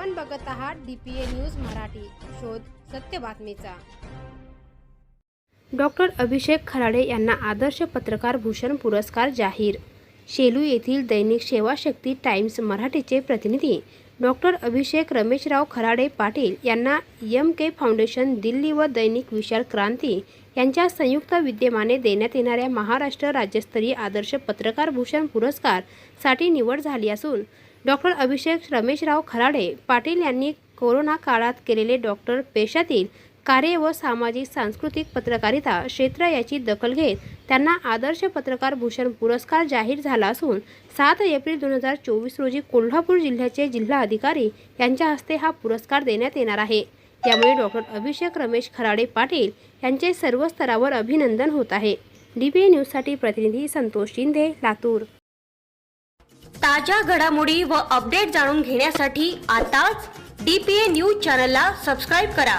आपण बघत आहात डीपीए न्यूज मराठी. शोध सत्य बातमीचा. डॉक्टर अभिषेक खराडे यांना आदर्श पत्रकार भूषण पुरस्कार जाहीर. शेलू येथील दैनिक सेवा शक्ती टाइम्स मराठीचे प्रतिनिधी डॉक्टर अभिषेक रमेशराव खराडे पाटील यांना एम के फाउंडेशन दिल्ली व दैनिक विशाल क्रांती यांच्या संयुक्त विद्यमाने देण्यात येणाऱ्या महाराष्ट्र राज्यस्तरीय आदर्श पत्रकार भूषण पुरस्कारसाठी निवड झाली असून डॉक्टर अभिषेक रमेशराव खराडे पाटील यांनी कोरोना काळात केलेले डॉक्टर पेशातील कार्य व सामाजिक सांस्कृतिक पत्रकारिता क्षेत्र याची दखल घेत त्यांना आदर्श पत्रकार भूषण पुरस्कार जाहीर झाला असून सात एप्रिल दोन हजार चोवीस रोजी कोल्हापूर जिल्ह्याचे जिल्हाधिकारी यांच्या हस्ते हा पुरस्कार देण्यात येणार आहे. त्यामुळे डॉक्टर अभिषेक रमेश खराडे पाटील यांचे सर्व स्तरावर अभिनंदन होत आहे. डीबीए न्यूजसाठी प्रतिनिधी संतोष शिंदे लातूर. ताज्या घडामोडी व अपडेट जाणून घेण्यासाठी आताच डीपीए न्यूज चॅनलला सबस्क्राईब करा.